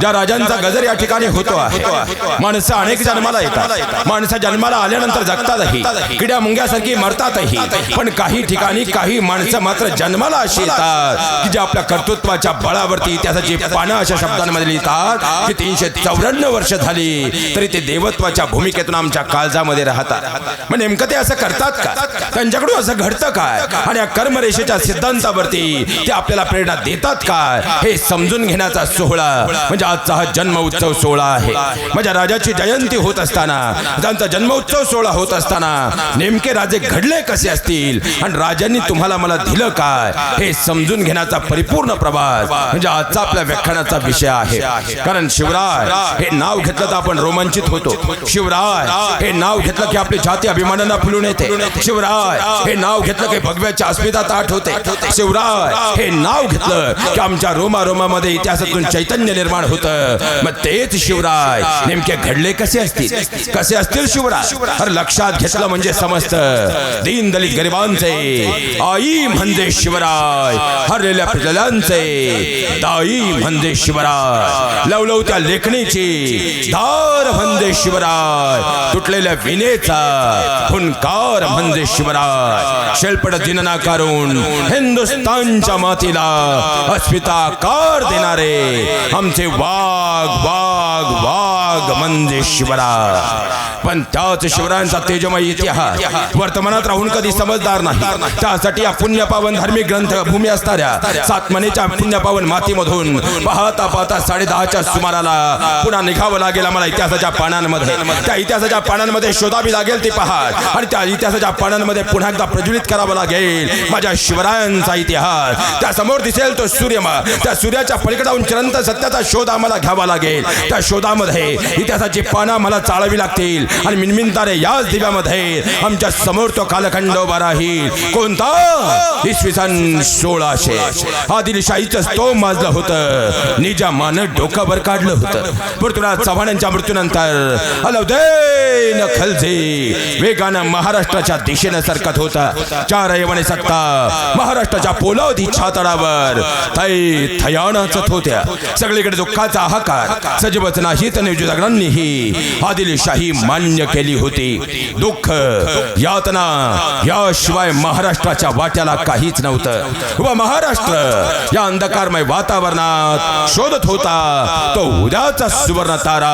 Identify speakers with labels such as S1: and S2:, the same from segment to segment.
S1: ज्या राजांचा गजर या ठिकाणी होतो आहे माणसं अनेक जन्माला येतात. माणसं जन्माला आल्यानंतर जगतातही. किड्या मुंग्यासारखी मरतातही. पण काही ठिकाणी काही माणसं मात्र जन्माला अशी येतात की जे आपल्या कर्तृत्वाच्या बळावरती इतिहासाची पानं अशा शब्दांमध्ये लिहितात की तीनशे चौऱ्याण्णव वर्ष झाली तरी ते देवत्वाच्या भूमिकेतून आमच्या काळजामध्ये राहतात. मग नेमकं ते असं करतात का? त्यांच्याकडून असं घडतं काय आणि या कर्मरेषेच्या सिद्धांतावरती ते आपल्याला प्रेरणा देतात काय हे समजून घेण्याचा सोहळा. म्हणजे आजचा हा जन्म उत्सव सोहळा आहे. माझ्या राजाची जयंती होत असताना त्यांचा जन्म उत्सव सोहळा होत असताना नेमके राजे घडले कसे असतील? आणि राजांनी तुम्हाला मला दिलं काय? हे समजून घेण्याचा परिपूर्ण प्रवास म्हणजे आजचा आपल्या व्याख्यानाचा विषय आहे. कारण शिवराय हे नाव घेतलं तर आपण रोमांचित होतो. शिवराय हे नाव घेतलं की आपली जाती अभिमानांना फुलून येते. शिवराय हे नाव घेतलं की भगव्याच्या अस्मिता ताट होते. शिवराय हे नाव घेतलं की आमच्या रोमा रोमामध्ये इतिहासातून चैतन्य निर्माण होतं. मग तेच शिवराय. नेमके घडले कसे असतील? कसे असतील शिवराय? अरे लक्षात घेतलं म्हणजे समजतं. दीन दलित गरिबांचे. आई म्हणजे शिवराय. हरलेल्या प्रजलांचे दाई म्हणजे शिवराय. लवलवत्या लेखणीची. धार म्हणजे शिवराय. तुटलेल्या विनेचा. हुनकार म्हणजे शिवराय. शेलपड जिनना करून हिंदुस्तानच्या मातीला अस्मिताकार देणारे आमचे वाघ वाघ वाघ म्हणजे शिवराय पण त्याच शिवरायांचा तेजमय इतिहास वर्तमानात राहून कधी समजदार नाही. त्यासाठी या पुण्यपावन धार्मिक ग्रंथ भूमी असणाऱ्या सातमनेच्या पुण्यपावन मातीमधून पाहता पाहता साडे दहाच्या सुमाराला पुन्हा निघावं लागेल आम्हाला इतिहासाच्या पानांमध्ये. त्या इतिहासाच्या पानांमध्ये शोधावी लागेल ती पहाट आणि त्या इतिहासाच्या पानांमध्ये पुन्हा एकदा प्रज्वलित करावं लागेल माझ्या शिवरायांचा इतिहास. त्या समोर दिसेल तो सूर्य त्या सूर्याच्या पलीकडाहून चिरंत सत्याचा शोध आम्हाला घ्यावा लागेल. त्या शोधामध्ये इतिहासाची पानं आम्हाला चाळावी लागतील. आणि मिनमिनतारे याच दिव्यामध्ये आमच्यासमोर तो कालखंड उभा राहील. कोणता? इसवी सन सोळाशे. आदिलशाहीच स्तोम माजलं होतं. निजामानं डोकावर काढलं होतं. पृथ्वीराज चव्हाणांच्या मृत्यूनंतर अलौदेन खलजे वेगानं महाराष्ट्राच्या दिशेनं सरकत होता. चार यवने सत्ता महाराष्ट्राच्या पोलावधी छातडावर थै थयाणाचत होत्या. सगळीकडे दुःखाचा हाकार सजीवच नाही तर जगणांनीही आदिलशाही मान मान्य केली होती. दुःख यातना याशिवाय महाराष्ट्राच्या वाट्याला काहीच नव्हतं. व महाराष्ट्र या अंधकारमय वातावरणात शोधत होता तो उद्याचा सुवर्ण तारा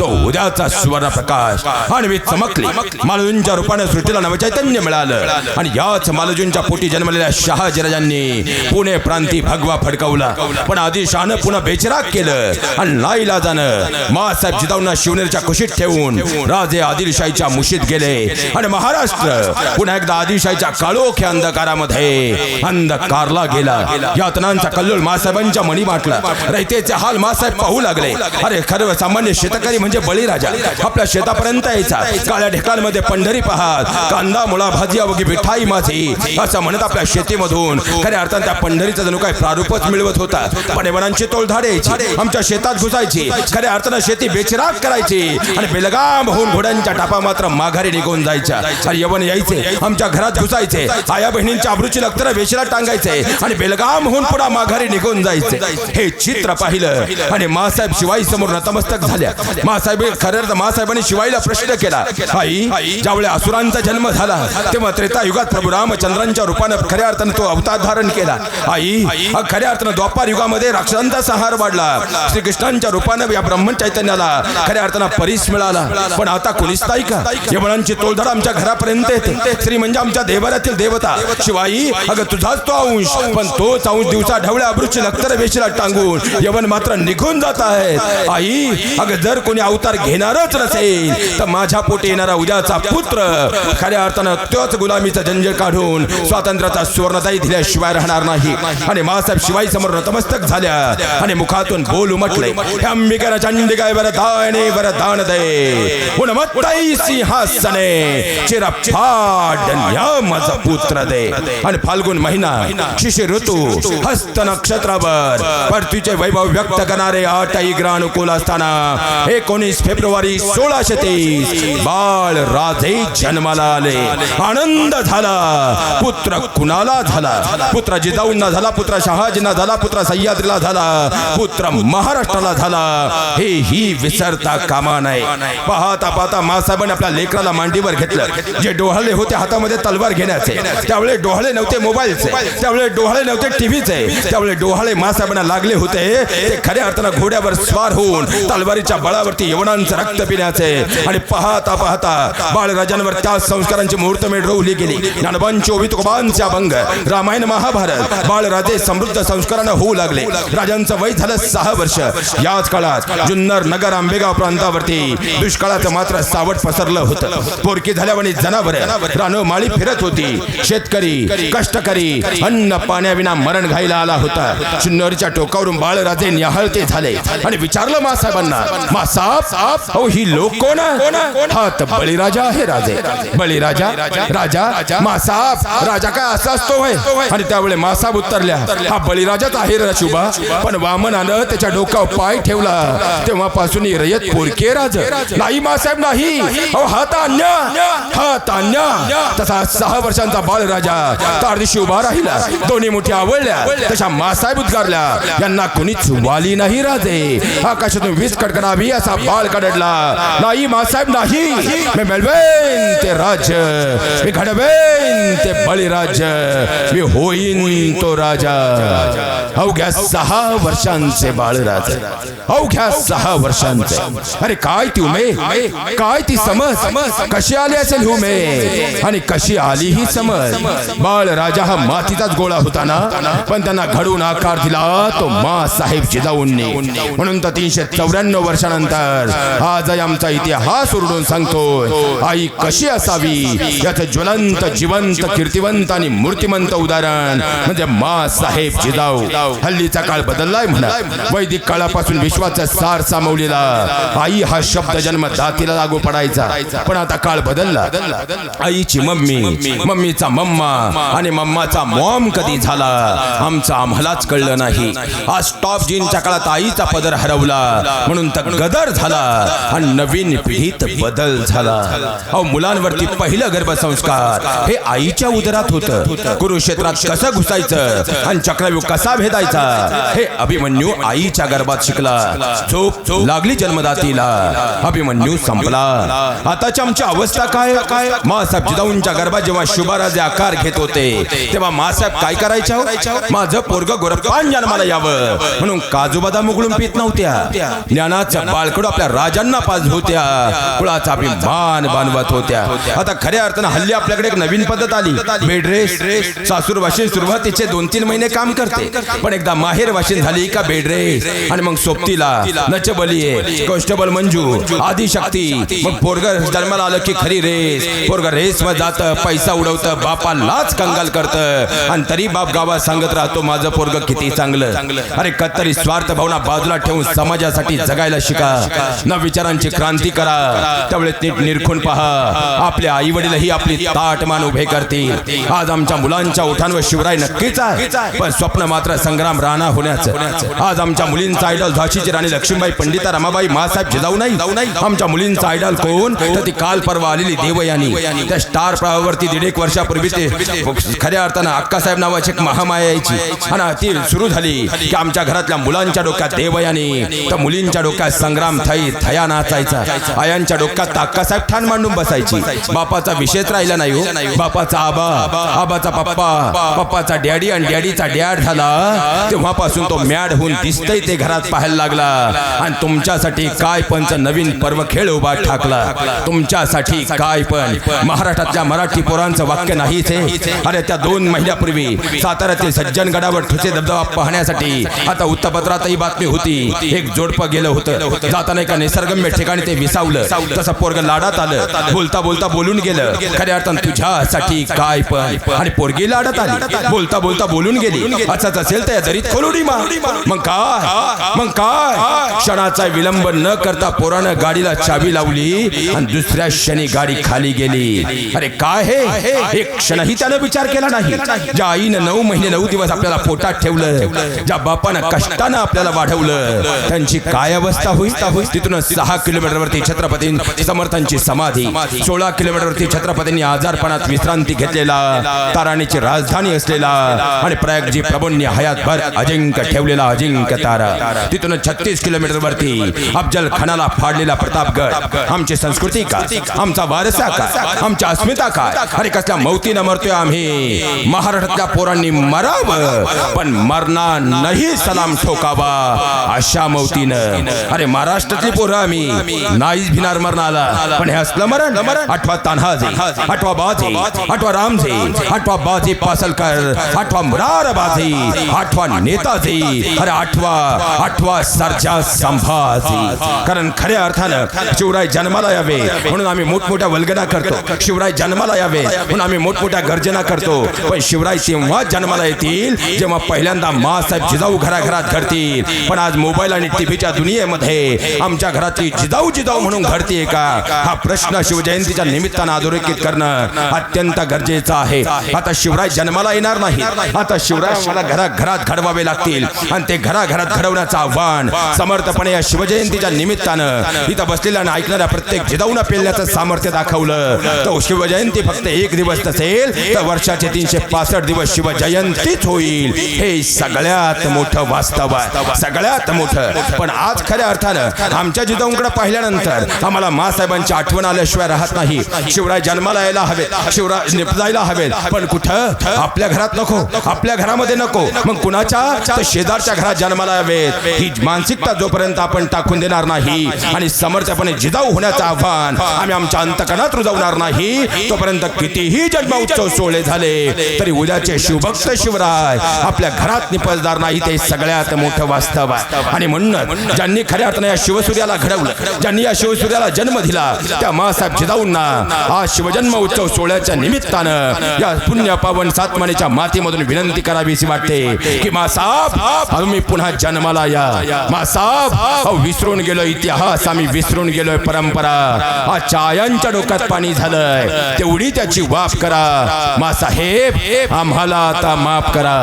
S1: तो उद्याचा सुवर्ण प्रकाश. आणि चमकली. मालजूंच्या रूपाने सृष्टीला नवचैतन्य मिळालं. आणि याच मालजूंच्या पोटी जन्मलेल्या शहाजीराजांनी पुणे प्रांती भगवा फडकवला. पण आदिशानं पुन्हा बेचराग केलं. आणि नाईलाजानं मासाहेब जिजाऊंना शिवनेरच्या कुशीत ठेवून राजे आदिलशाहीच्या मुशीत गेले. आणि महाराष्ट्र पुन्हा एकदा आदिलशाहीच्या काळोख्या अंधकारामध्ये अंधकारला गेला. यातनांचा कल्लोळ मासाहेबांच्या मणी माटला. रयतेचे हाल मासाहेब पाहू लागले. अरे खरं सामान्य शेतकरी म्हणजे बळीराजा. आपल्या शेतापर्यंत यायचा. काळ्या ढेकांमध्ये पंढरी पाहात कांदा मुळा भाजी अवघी मिठाई माझी. असं म्हणत आपल्या शेतीमधून खऱ्या अर्थानं त्या पंढरीचा जणू काय प्रारूपच मिळवत होता. पण वनांची तोलधाड यायची. आमच्या शेतात घुसायची. खऱ्या अर्थानं शेती बेचिराग करायची. आणि बेलगाम होऊन घोड्यांच्या टापा मात्र माघारी निघून जायच्या. आणि यवन यायचे आमच्या घरात घुसायचे. आया बहिणींच्या अब्रूची लक्तर वेशीला टांगायचे आणि बेलगाम होऊन पुन्हा माघारी निघून जायचे. हे चित्र पाहिलं आणि मासाहेब शिवाई समोर नतमस्तक झाल्या. मासाहेब खरं तर मासाहेबांनी शिवाईला प्रश्न केला आई ज्यावेळी असुरांचा जन्म झाला तेव्हा त्रेता युगात प्रभू रामचंद्रांच्या रूपानं खऱ्या अर्थानं तो अवतार धारण केला. आई खऱ्या अर्थानं द्वापार युगामध्ये राक्षसांचा सहार वाढला. श्रीकृष्णांच्या रूपानं या ब्रह्मचैतन्याला खऱ्या अर्थानं परीस मिळाला. पण आता कोणीच नाही का? यवनांची तोलधड आमच्या घरापर्यंत येते. श्री म्हणजे आमच्या देवाऱ्यातील देवता. शिवाई अगं तुझाच तो अंश. पण तोच अंश दिवसा ढवळ्या अब्रूची लक्तर वेशीला टांगून यवन मात्र निघून जात आहेत आई अगं जर कोणी अवतार घेणारच नसेल तर माझ्या पोटी येणारा उद्याचा पुत्र. खऱ्या अर्थानं तोच गुलामीचा जंजर काढून स्वातंत्र्याचा सुवर्णताई दिल्याशिवाय राहणार नाही. आणि मासाहेब शिवाई समोर नतमस्तक झाल्या. आणि मुखातून बोल उमटले. अंबिकाला चंडिकाय वर दाणे वर दान दे. उन्मत्ताई सिंहासने चिरफाड माझ पुत्र दे. आणि फाल्गुन महिना शिशिर ऋतू हस्त नक्षत्रावर पृथ्वीचे वैभव व्यक्त करणारे आठही ग्रहानुकूल असताना एकोणीस फेब्रुवारी सोळाशे तेवीस बाळ राधे जन्माला आले. आनंद झाला. पुत्र कुणाला झाला? पुत्र जिजाऊंना झाला पुत्र शहाजींना झाला पुत्र सह्याद्रीला झाला पुत्र महाराष्ट्राला झाला. हे ही विसरता कामा नाही पाहता पाहता मासाहेबांनी आपल्या लेकराला मांडीवर घेतलं. जे डोहाळे होते हातामध्ये तलवार घेण्याचे. त्यावेळे डोहाळे नव्हते मोबाईलचे. त्यावेळे डोहाळे नव्हते टीव्हीचे. त्यावेळे डोहाळे मासाहेबांना लागले होते. ते खऱ्या अर्थानं घोड्यावर स्वार होऊन तलवारीच्या बळावरती यवनांचं रक्त पिण्याचे. आणि पाहता पाहता बाळराजांवर त्या संस्कारांची मुहूर्तमेढ रोवली गेली. ज्ञानबांची ओवी तुकोबांचे अभंग रामायण महाभारत बाळराजे समृद्ध संस्कारानं होऊ लागले. राजांचं वय झालं सहा वर्ष. याच काळात जुन्नर नगर आंबेगाव प्रांतावरती दुष्काळाचं मात्र सावट पसरलं होतं. पोरकी झाल्यावानी जनावर. रानो माळी फिरत होती. शेतकरी कष्टकरी अन्न पाण्याविना मरण घायला आला होता. जुन्नरच्या टोकावरून बाळराजे न्याहळते झाले. आणि विचारलं मासाहेबांना मासाब हो ही लोक कोण? हा तर बळीराजा आहे राजे. बळीराजा राजा? मासाब राजा काय असा असतो आणि त्यावेळे मासाब उतरल्या. हा बळीराजाच आहे शुभा पण वामनानं त्याच्या डोक्यावर पाय ठेवला. तेव्हापासून रयत पोरके राज. नाही साहेब नाही. अहो हा तान्य तसा सहा वर्षांचा बाळराजा तार दिवशी उभा राहिला. दोन्ही मुठी आवडल्या तशा मासाहेब उद्गारल्या. यांना कोणीच वाली नाही राजे. आकाशातून वीज कडकडावी असा बाळ कडडला नाही मासाहेब नाही. मी मिळवेन ते राज. मी घडवेन ते बळीराज. मी होईन तो राजा. अवघ्या सहा वर्षांचे बाळराज. अवघ्या सहा वर्षांचे. अरे काय ती उमे? काय? ती समज? कशी आली असेल ही उमे आणि कशी आली ही समज? बाळ राजा हा मातीचाच गोळा होता ना? पण त्यांना घडून आकार दिला तो मा साहेब जिजाऊंनी. म्हणून तर तीनशे चौऱ्याण्णव वर्षानंतर आज आमचा इतिहास उरडून सांगतो आई कशी असावी? याचं ज्वलंत जिवंत कीर्तिवंत आणि मूर्तिमंत उदाहरण म्हणजे मा साहेब जिजाऊ. हल्लीचा काळ बदललाय म्हणा. वैदिक काळापासून विश्वाचा सार सामावलेला. आई हा शब्द जन्म दातीला लागू पडायचा. पण आता काळ बदलला. आईची मम्मी मम्मीचा मम्मा आणि मम्माचा मॉम कधी झाला? आमचं आम्हालाच कळलं नाही. आज टॉप जीनच्या काळात आईचा पदर हरवला. म्हणून तर गदर झाला आणि नवीन पिढीत बदल झाला. अहो मुलांवरती पहिलं गर्भसंस्कार हे आईच्या उदरात होतं. कुरुक्षेत्रात कसं घुसायचं आणि चक्रव्यूह कसा भेदायचा हे अभिमन्यू आईच्या गर्भात शिकला. झोप लागली जन्मदातीला. अभिमन्यू संपला आताची आमची अवस्था काय काय? मासाहेब जिदाऊंच्या गर्भात जेव्हा शुभाराजे आकार घेत होते तेव्हा मासाहेब काय करायच्या हो? माझं पोरग गोरपान जन्माला यावं. म्हणून काजू बदाम उघडून पित नव्हत्या. ज्ञानाच्या बाळकडू आपल्या राजांना पाज होत्या. कुळाचा आपली मान बांधवत होत्या. आता खऱ्या अर्थानं हल्ली आपल्याकडे एक नवीन पद्धत आली. बेडरेस सासूर वाशिन सुरुवातीचे दोन तीन महिने काम करते. पण एकदा माहेर वाशिन झाली का बेडरेस? आणि मग सोबतीला नचबली कॉन्स्टेबल मंजू आदिशक्ती शक्ती मग पोरग जन्माला आलं की खरी रेस. पोरग रेस मध्ये जात पैसा उडवत बापालाच कंगाल करत. आणि तरी बाप गावात सांगत राहतो माझं पोरग किती चांगलं. अरे कत्तरी स्वार्थ भावना बाजूला ठेवून समाजासाठी जगायला शिका. न विचारांची क्रांती करा. त्यावेळेस नीट निरखून पहा. आपले आई वडीलही आपली ताट मान उभे करतील. आज आमच्या मुलांच्या उठांवर शिवराय नक्कीच आहे. पण स्वप्न मात्र संग्राम राणा होण्याचं. आज आमच्या मुलींचा आयडॉल झाशीची राणी लक्ष्मीबाई पंडिता रमाबाई मासाहेब जिजाऊ नाही. आमच्या मुलींचा आयडॉल कोण? तर ती काल परवा आलेली देवयानी. त्या स्टार प्रवाहावरती दीड एक वर्षापूर्वी ते खऱ्या अर्थानं अक्कासाहेब नावाची एक महामाया यायची. आणि ती सुरू झाली की आमच्या घरातल्या मुलांच्या डोक्यात देवयानी तर मुलींच्या डोक्यात संग्राम थई थया नाचायचा. आयांच्या डोक्यात अक्कासाहेब ठाण मांडून बसायची. बापाचा विषयच राहिला नाही हो. बापाचा आबा आबाचा पप्पा पप्पाचा डॅडी आणि डॅडीचा डॅड झाला. तेव्हापासून तो मॅड होऊन दिसतय ते घरात पाहायला लागला. आणि तुमच्यासाठी काय पंच नवीन पर्व खेळ उभा ठाकला. तुमच्यासाठी काय पण. महाराष्ट्रातल्या मराठी पोरांचं वाक्य नाहीच आहे अरे त्या दोन महिन्यापूर्वी साताऱ्यातील सज्जनगडावर ठुसे धबधबा पाहण्यासाठी आता वृत्तपत्रातही बातमी होती. एक जोडपं गेलं होतं. जाताना एका निसर्गम्य ठिकाणी ते विसावलं. तसं पोरग लाडात आलं. बोलता बोलता बोलून गेलं. खऱ्या अर्थानं तुझ्यासाठी काय पण. आणि पोरगी लाडात आली. बोलता बोलता बोलून गेली. असंच असेल तर दरीत खोलुडी मग काय? मग काय? क्षणाचा विलंब न करता पोरानं गाडीला चावी चावी लावली. आणि दुसऱ्या क्षणी गाडी खाली गेली. अरे काय हे? एक क्षणही त्यानं विचार केला नाही. ज्या आईनं नऊ महिने नऊ दिवस आपल्याला पोटात ठेवलं ज्या बापानं कष्टानं आपल्याला वाढवलं त्यांची काय अवस्था होईल? तिथून सहा किलोमीटर वरती छत्रपती समर्थांची समाधी सोळा किलोमीटर वरती छत्रपतींनी आजारपणात विश्रांती घेतलेला ताराणीची राजधानी असलेला आणि प्रयागजी प्रभूंनी हयातभर अजिंक्य ठेवलेला अजिंक्य तारा. तिथून छत्तीस किलोमीटर वरती अफजल खानाला फाडलेला प्रतापगड आमची संस्कृती का आमचा वारसा का आमच्या अस्मिता काय? अरे कसल्या मौतीनं मरतोय आम्ही. महाराष्ट्रातल्या पोरांनी मरावं पण मरणार नाही सलाम ठोकावा अशा मौतीनं. अरे महाराष्ट्रातली पोरं आम्ही. नाहीच भिनार मरणाला. पण हे असलं मरण. आठवा तान्हाजे आठवा बाजे आठवा रामजे आठवा बाजे पासलकर आठवा मुरार बाजे आठवा नेताजी अरे आठवा आठवा सरजा संभाजी. कारण खऱ्या अर्थानं शिवराय जन्माला यावे. म्हणून आम्ही मोठमोठ्या वल्गना करतो. शिवराय जन्माला यावे. म्हणून आम्ही मोठमोठ्या गर्जना करतो. पण शिवराय तेव्हा जन्माला येतील जेव्हा पहिल्यांदा मासाहेब जिजाऊ घराघरात घडतील. पण आज मोबाईल आणि टीव्हीच्या दुनियेमध्ये आमच्या घरातली जिजाऊ जिजाऊ म्हणून घडतीये का? हा प्रश्न शिवजयंतीच्या निमित्तानं अधोरेखित करणं अत्यंत गरजेचं आहे. आता शिवराय जन्माला येणार नाही. आता शिवराय मला घराघरात घडवावे लागतील. आणि ते घराघरात घडवण्याचं आव्हान समर्थपणे या शिवजयंतीच्या निमित्तानं इथं बसलेल्या ऐकणाऱ्या प्रत्येक जिजाऊना पेलण्याचं सामर्थ्य दाखवलं. तर शिवजयंती फक्त एक दिवस नसेल तर वर्षाचे तीनशे पासष्ट दिवस शिवजयंतीच होईल. हे सगळ्यात मोठं वास्तव आहे. सगळ्यात मोठं. पण आज खऱ्या अर्थानं आमच्या जिजाऊंकडे पाहिल्यानंतर आम्हाला मासाहेबांची आठवण आल्याशिवाय राहत नाही. शिवराय जन्माला यायला हवेत शिवराय निपजायला हवेत पण कुठं? आपल्या घरात नको. आपल्या घरामध्ये नको. मग कुणाच्या? शेजारच्या घरात जन्माला यावेत. ही मानसिकता जोपर्यंत आपण टाकून देणार नाही आणि समर्थपणे जिजाऊ होण्याचं आव्हान. आम्ही आमच्या अंतकणात रुजवणार नाही. तोपर्यंत कितीही जन्म उत्सव सोहळे झाले तरी उद्याचे शिवभक्त शिवराय आपल्या घरात निपजदार नाही ते सगळ्यात मोठं वास्तव आहे. आणि म्हणून ज्यांनी खऱ्या अर्थानं या शिवसूर्याला घडवलं ज्यांनी या शिवसूर्याला जन्म दिला त्या मासाहेब जिजाऊंना आज शिवजन्म उत्सव सोहळ्याच्या निमित्तानं या पुण्य पावन सातमानेच्या मातीमधून विनंती करावीशी वाटते की मासाब तुम्ही पुन्हा जन्माला या. मासाब विसरून गेलो इतिहास आम्ही विसरून गेलोय परंपरा. आज चायांच्या डोक्यात पाणी झालंय. तेवढी त्याची वाफ करा. मासाहेब आम्हाला आता माफ करा.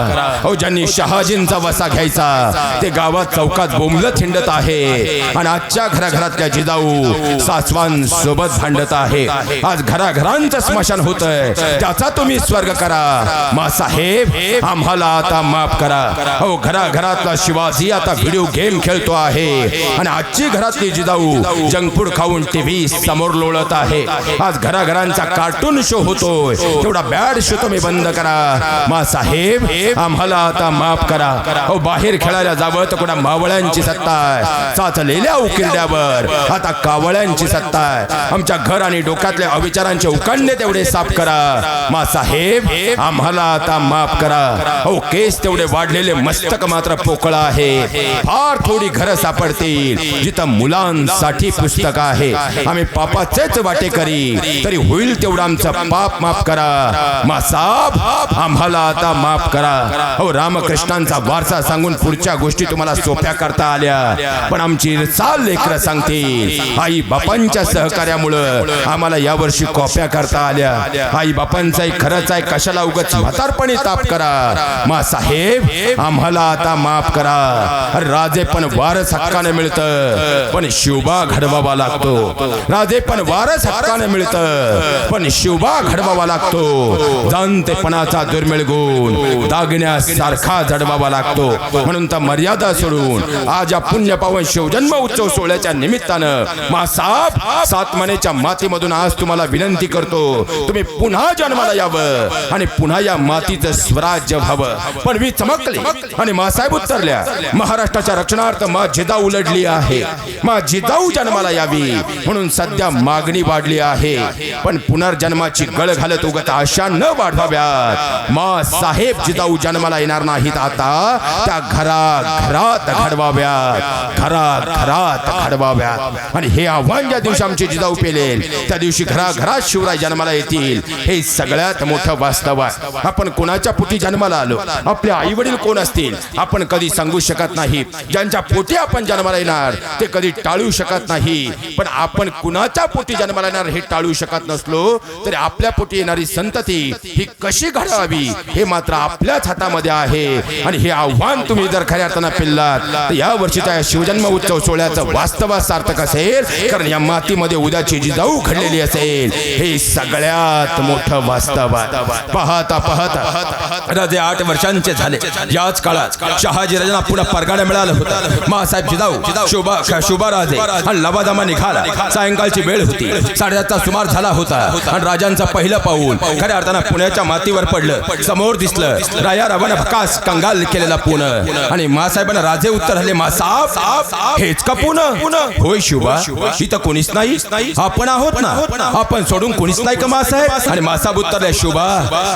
S1: हो ज्यांनी शहाजींचा वसा घ्यायचा ते गावात चौकात बोंबलत हिंडत आहे. आणि आजच्या घराघरातल्या जिजाऊ सासवांसोबत भांडत आहे. आज घराघरांचं स्मशान होतंय. त्याचा तुम्ही स्वर्ग करा. मा साहेब आम्हाला आता माफ करा. हो घराघरातला शिवाजी आता व्हिडिओ गेम खेळतो आहे. आणि आजची घरातली जिजाऊ जंक भरपूर खाऊन टीव्ही समोर लोळत आहे. आज घराघरांचा कार्टून शो होतोय. तेवढा बॅड शो तुम्ही बंद करा. मा साहेब आम्हाला आता माफ करा. हो बाहेर खेळायला जावं तर कोणा मावळ्यांची सत्ता आहे. चाचलेल्या उकिरड्यावर आता कावळ्यांची सत्ता आहे. आमच्या घर आणि डोक्यातल्या अविचारांचे उकांडे तेवढे साफ करा. मा साहेब आम्हाला आता माफ करा. हो केस तेवढे वाढलेले मस्तक मात्र पोकळा आहे. फार थोडी घरं सापडतील. जिथं मुलांसाठी पुस्तक आहे. आम्ही पापाचेच वाटेकरी तरी होईल तेवढा आमचा पाप माफ करा. मासाब आम्हाला आता माफ करा. हो रामकृष्णांचा वारसा सांगून पुढच्या गोष्टी तुम्हाला सोप्या करता आल्या. पण आमची चाल लेकर सांगतील. आई बापांच्या सहकार्यामुळं आम्हाला यावर्षी कॉप्या करता आल्या. आई बापांचा खरंच आहे कशाला उगच म्हातारपणे ताप करा. मा साहेब आम्हाला आता माफ करा. राजे पण वारस हक्काने मिळतं. पण शिवबा घडवावा लागतो. राजे पण वारस हक्काने मिळतं. पण शिवबा घडवावा लागतो. जाणतेपणाचा दुर्मिळ गुण दागिन्यासारखा जडवावा लागतो. म्हणून तर मर्यादा सोडून आज या पुण्य पावन शिवजन्म उत्सव सोहळ्याच्या निमित्तानं मा सात मातीमधून आज तुम्हाला विनंती करतो. तुम्ही पुन्हा जन्माला यावं आणि पुन्हा या मातीचं स्वराज्य व्हावं. पण मी चमकले आणि मासाहेब उतरल्या. महाराष्ट्राच्या रक्षणार्थ मा जिजाऊ उलडली आहे. मा जिजाऊ जन्माला यावी म्हणून सध्या मागणी वाढली आहे. पण पुनर्जन्माची गळ घालत उगत आशा न वाढवाव्यात. मा साहेब जिजाऊ जन्माला येणार नाहीत आता. त्या घरा घरात घडवाव्यात. घरा घरात घडवाव्यात. आणि हे आव्हान ज्या दिवशी आमचे जिजाऊ पेलेल त्या दिवशी घरा घरात शिवराय जन्माला येतील. हे सगळ्यात मोठं वास्तव आहे. आपण कोणाच्या पोटी जन्माला आलो? आपले आई वडील कोण असतील? आपण कधी सांगू शकत नाही. ज्यांच्या पोटी आपण जन्माला येणार ते कधी टाळू शकत नाही. पण आपण कुणाच्या पोटी जन्माला येणार हे टाळू शकत नसलो तरी आपल्या पोटी येणारी संतती ही कशी घडावी हे मात्र आपल्याच हातामध्ये आहे. आणि हे आव्हान तुम्ही जर खऱ्या अर्थानं पिल्लात तर या वर्षीच्या या शिवजन्म उत्सव सोहळ्याचं वास्तवात सार्थक असेल कारण या मातीमध्ये उद्याची जिजाऊ घडलेली असेल हे सगळ्यात मोठं वास्तव आहे. पाहता पाहता. राजे आठ वर्षांचे झाले. याच काळात शहाजी राजांना पुन्हा परगाडा मिळाला होता. मासाहेब जिजाऊ शोभा शोभा राजे आणि लबादामा निघाला सायंकाळची वेळ होती. साडेसातचा सुमार झाला होता. आणि राजांचा पहिलं पाऊल खऱ्या अर्थानं पुण्याच्या मातीवर पडलं. समोर दिसलं. राया रावण भकास कंगाल केलेला पुण आणि मासाहेबांना राजे उत्तर आले मासाब हेच का पुण होय शिवा इथं कोणीच नाही. आपण आहोत ना. आपण सोडून कोणीच नाही का मासाहेब? आणि मासाब उत्तरले शिवबा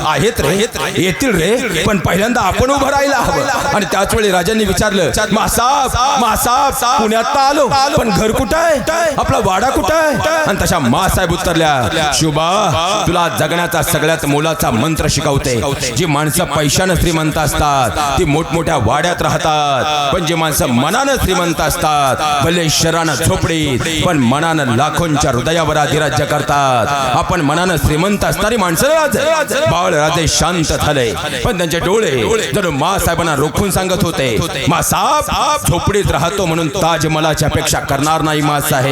S1: आहेत रे. येतील रे. पण पहिल्यांदा आपण उभं राहायला हवं. आणि त्याच वेळी राजांनी विचारलं मासाब मासाब पुण्यात आलो. पण घर कुठं आहे? आपला वाडा कुठं आहे? आणि तशा मासाहेब उत्तरल्या शिवबा तुला जगण्याचा सगळ्यात मोलाचा मंत्र शिकवते. जी माणसं पैशानं श्रीमंत असतात ती मोठमोठ्या वाड्यात राहतात. पण जी माणसं मनानं श्रीमंत असतात भले शरानं झोपडीत पण मनानं लाखोंच्या हृदयावर अधिराज्य करतात. आपण मनानं श्रीमंत असणारी माणसं बाळ राजे शांत झाले. पण त्यांचे डोळे जणू मा साहेबांना रोखून सांगत होते. मा साहेब झोपडीत राहतो म्हणून ताजमलाची अपेक्षा करणार नाही मा साहेब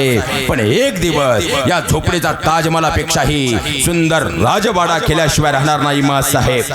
S1: पण एक दिवस या झोपडीचा ताजमहलापेक्षाही सुंदर राजवाडा केल्याशिवाय राहणार नाही मा साहेब.